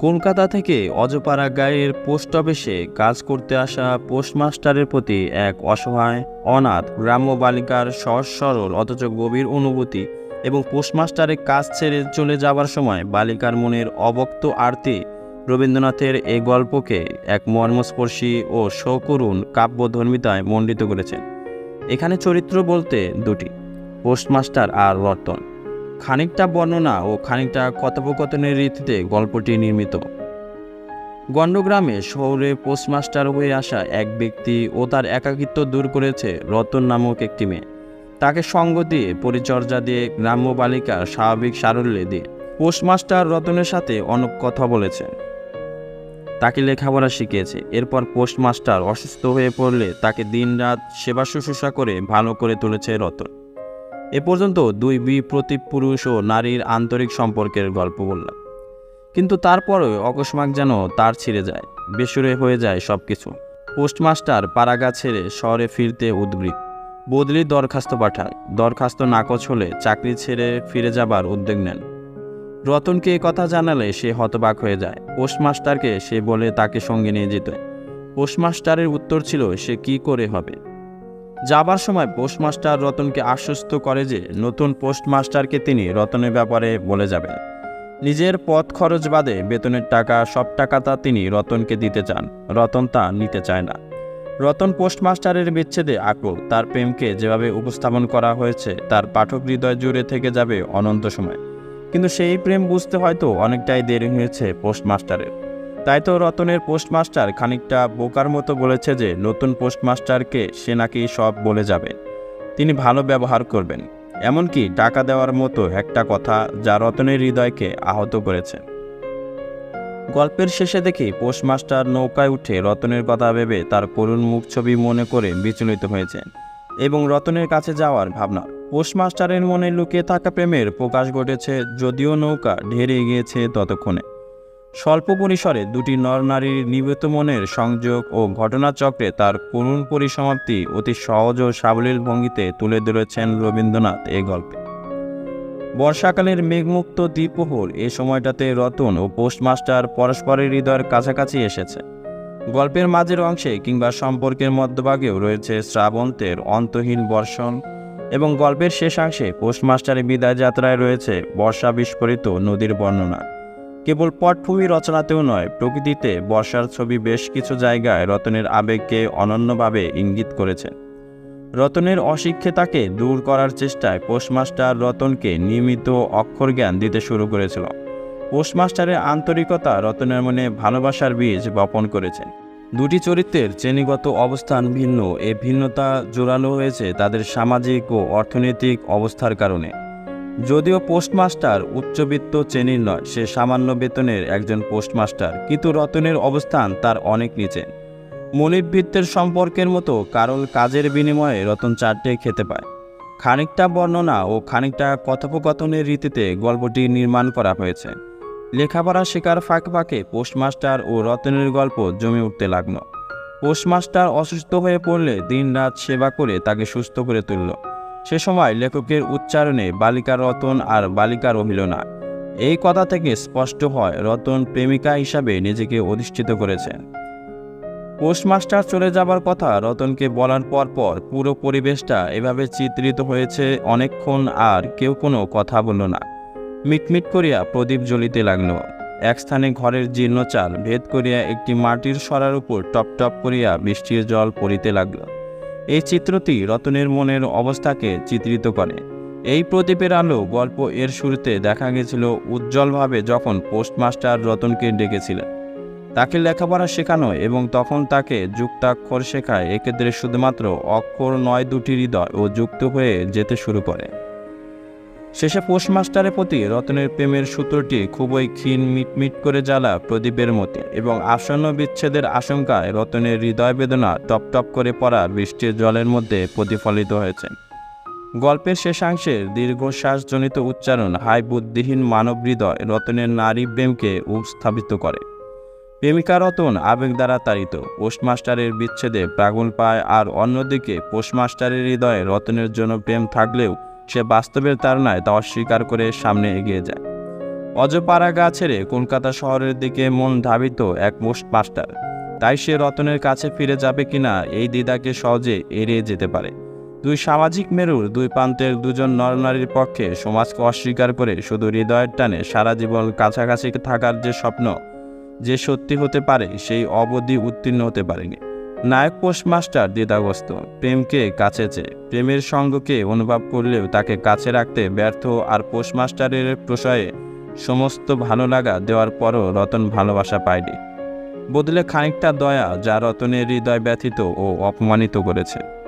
কলকাতা থেকে অজপাড়া গায়ের পোস্ট অফিসে কাজ করতে আসা পোস্টমাস্টারের প্রতি এক অসহায়, অনাথ, গ্রাম্য বালিকার সহজ সরল, অথচ গভীর অনুভূতি এবং পোস্টমাস্টারের কাজ ছেড়ে চলে যাবার সময় বালিকার মনের অবক্ত আরতি রবীন্দ্রনাথের এই গল্পকে এক মর্মস্পর্শী ও সকরুণ কাব্যধর্মিতায় মণ্ডিত করেছেন। এখানে চরিত্র বলতে দুটি, পোস্টমাস্টার আর রতন। খানিকটা বর্ণনা ও খানিকটা কথোপকথনের রীতিতে গল্পটি নির্মিত। গণ্ডগ্রামে শহরে পোস্টমাস্টার হয়ে আসা এক ব্যক্তি ও তার একাকিত্ব দূর করেছে রতন নামক একটি মেয়ে। তাকে সঙ্গ দিয়ে, পরিচর্যা দিয়ে, গ্রাম্য বালিকার স্বাভাবিক সারল্যে দিয়ে পোস্টমাস্টার রতনের সাথে অনেক কথা বলেছেন তাকে লেখাপড়া শিখিয়েছে। এরপর পোস্টমাস্টার অসুস্থ হয়ে পড়লে তাকে দিনরাত সেবা শুশ্রূষা করে ভালো করে তুলেছে রতন। এ পর্যন্ত দুই বিপ্রতীপ পুরুষ ও নারীর আন্তরিক সম্পর্কের গল্প বললাম। কিন্তু তারপরে অকস্মাৎ যেন তার ছিঁড়ে যায়, বেসুরে হয়ে যায় সব কিছু পোস্টমাস্টার পাড়াগা ছেড়ে শহরে ফিরতে উদ্গ্রীব বদলি দরখাস্ত পাঠায় দরখাস্ত নাকচ হলে চাকরি ছেড়ে ফিরে যাবার উদ্যোগ নেন। রতনকে কথা জানালে সে হতবাক হয়ে যায়। পোস্টমাস্টারকে সে বলে তাকে সঙ্গে নিয়ে যেত। পোস্টমাস্টারের উত্তর ছিল, সে কি করে হবে? যাবার সময় পোস্টমাস্টার রতনকে আশ্বস্ত করে যে নতুন পোস্টমাস্টারকে তিনি রতনের ব্যাপারে বলে যাবেন। নিজের পথ খরচ বাদে বেতনের টাকা, সব টাকা তা তিনি রতনকে দিতে চান। রতন তা নিতে চায় না। রতন পোস্টমাস্টারের বিচ্ছেদে আকুল। তার প্রেমকে যেভাবে উপস্থাপন করা হয়েছে, তার পাঠক হৃদয় জুড়ে থেকে যাবে অনন্ত সময়। কিন্তু সেই প্রেম বুঝতে হয়তো অনেকটাই দেরি হয়েছে পোস্টমাস্টারের তাই তো রতনের পোস্টমাস্টার খানিকটা বোকার মতো বলেছে যে নতুন পোস্টমাস্টারকে সে নাকি সব বলে যাবে। তিনি ভালো ব্যবহার করবেন। এমনকি টাকা দেওয়ার মতো একটা কথা যা রতনের হৃদয়কে আহত করেছে। গল্পের শেষে দেখি পোস্টমাস্টার নৌকায় উঠে রতনের কথা ভেবে তার করুণ মুখ ছবি মনে করে বিচলিত হয়েছে এবং রতনের কাছে যাওয়ার ভাবনা। পোস্টমাস্টারের মনে লুকিয়ে থাকা প্রেমের প্রকাশ ঘটেছে যদিও নৌকা ঢেরে গিয়েছে ততক্ষণে। স্বল্প পরিসরে দুটি নরনারীর নিবেত মনের সংযোগ ও ঘটনাচক্রে তার করুণ পরিসমাপ্তি অতি সহজ ও সাবলীল ভঙ্গিতে তুলে ধরেছেন রবীন্দ্রনাথ এ গল্পে। বর্ষাকালের মেঘমুক্ত দ্বীপহর এ সময়টাতে রতন ও পোস্টমাস্টার পরস্পরের হৃদয়ের কাছাকাছি এসেছে। গল্পের মাঝের অংশে কিংবা সম্পর্কের মধ্যভাগেও রয়েছে শ্রাবন্তের অন্তহীন বর্ষণ এবং গল্পের শেষাংশে পোস্টমাস্টারের বিদায় যাত্রায় রয়েছে বর্ষা বিস্ফোরিত নদীর বর্ণনা। কেবল পটভূমি রচনাতেও নয়, প্রকৃতিতে বর্ষার ছবি বেশ কিছু জায়গায় রতনের আবেগকে অনন্যভাবে ইঙ্গিত করেছেন। রতনের অশিক্ষিতাকে দূর করার চেষ্টায় পোস্টমাস্টার রতনকে নিয়মিত অক্ষর জ্ঞান দিতে শুরু করেছিল। পোস্টমাস্টারের আন্তরিকতা রতনের মনে ভালোবাসার বীজ বপন করেছেন। দুটি চরিত্রের শ্রেণীগত অবস্থান ভিন্ন, এ ভিন্নতা জোরালো হয়েছে তাদের সামাজিক ও অর্থনৈতিক অবস্থার কারণে। যদিও পোস্টমাস্টার উচ্চবিত্ত শ্রেণির নয়, সে সামান্য বেতনের একজন পোস্টমাস্টার। কিন্তু রতনের অবস্থান তার অনেক নিচে। মনিবভিত্তের সম্পর্কের মতো কারণ কাজের বিনিময়ে রতন চারটে খেতে পায়। খানিকটা বর্ণনা ও খানিকটা কথোপকথনের রীতিতে গল্পটি নির্মাণ করা হয়েছে। লেখাপড়া শেখার ফাঁকে ফাঁকে পোস্টমাস্টার ও রতনের গল্প জমে উঠতে লাগল। পোস্টমাস্টার অসুস্থ হয়ে পড়লে দিনরাত সেবা করে তাকে সুস্থ করে তুলল। সে সময় লেখকের উচ্চারণে বালিকার রতন আর বালিকা রহিল না। এই কথা থেকে স্পষ্ট হয়, রতন প্রেমিকা হিসাবে নিজেকে অধিষ্ঠিত করেছেন। পোস্টমাস্টার চলে যাবার কথা রতনকে বলার পর পর পুরো পরিবেশটা এভাবে চিত্রিত হয়েছে অনেকক্ষণ আর কেউ কোনো কথা বলল না। মিটমিট করিয়া প্রদীপ জ্বলিতে লাগল। এক স্থানে ঘরের জীর্ণ চাল ভেদ করিয়া একটি মাটির সরার উপর টপ টপ করিয়া বৃষ্টির জল পড়িতে লাগল। এই চিত্রটি রতনের মনের অবস্থাকে চিত্রিত করে। এই প্রদীপের আলো গল্প এর শুরুতে দেখা গেছিল উজ্জ্বলভাবে যখন পোস্টমাস্টার রতনকে ডেকেছিলেন। তাকে লেখাপড়া শেখানো এবং তখন তাকে যুক্তাক্ষর শেখায়, এক্ষেত্রে শুধুমাত্র অক্ষর নয় দুটি হৃদয় ও যুক্ত হয়ে যেতে শুরু করে। শেষে পোস্টমাস্টারের প্রতি রতনের প্রেমের সূত্রটি খুবই ক্ষীণ মিটমিট করে জ্বালা প্রদীপের মতে এবং আসন্ন বিচ্ছেদের আশঙ্কায় রতনের হৃদয় বেদনা টপ টপ করে পড়া বৃষ্টির জলের মধ্যে প্রতিফলিত হয়েছে। গল্পের শেষাংশের দীর্ঘশ্বাসজনিত উচ্চারণ হাই বুদ্ধিহীন মানব হৃদয় রতনের নারী প্রেমকে উপস্থাপিত করে। প্রেমিকা রতন আবেগ দ্বারা তাড়িত। পোস্টমাস্টারের বিচ্ছেদে প্রাগুল পায় আর অন্যদিকে পোস্টমাস্টারের হৃদয়ে রতনের জন্য প্রেম থাকলেও সে বাস্তবের তাড়নায় তা অস্বীকার করে সামনে এগিয়ে যায়। অজপাড়া গা ছেড়ে কলকাতা শহরের দিকে মন ধাবিত এক পোস্ট মাস্টার। তাই সে রতনের কাছে ফিরে যাবে কিনা এই দিদাকে সহজে এড়িয়ে যেতে পারে। দুই সামাজিক মেরুর, দুই প্রান্তের দুজন নরনারীর পক্ষে সমাজকে অস্বীকার করে শুধু হৃদয়ের টানে সারা জীবন কাছাকাছি থাকার যে স্বপ্ন, যে সত্যি হতে পারে, সেই অবধি উত্তীর্ণ হতে পারেনি। নায়ক পোস্টমাস্টার দ্বিধাগ্রস্ত। প্রেমকে কাছে চেয়ে। প্রেমের সঙ্গকে অনুভব করলেও তাকে কাছে রাখতে ব্যর্থ আর পোস্টমাস্টারের প্রশয়ে সমস্ত ভালো লাগা দেওয়ার পরও রতন ভালোবাসা পায়নি। বদলে খানিকটা দয়া যা রতনের হৃদয় ব্যথিত ও অপমানিত করেছে।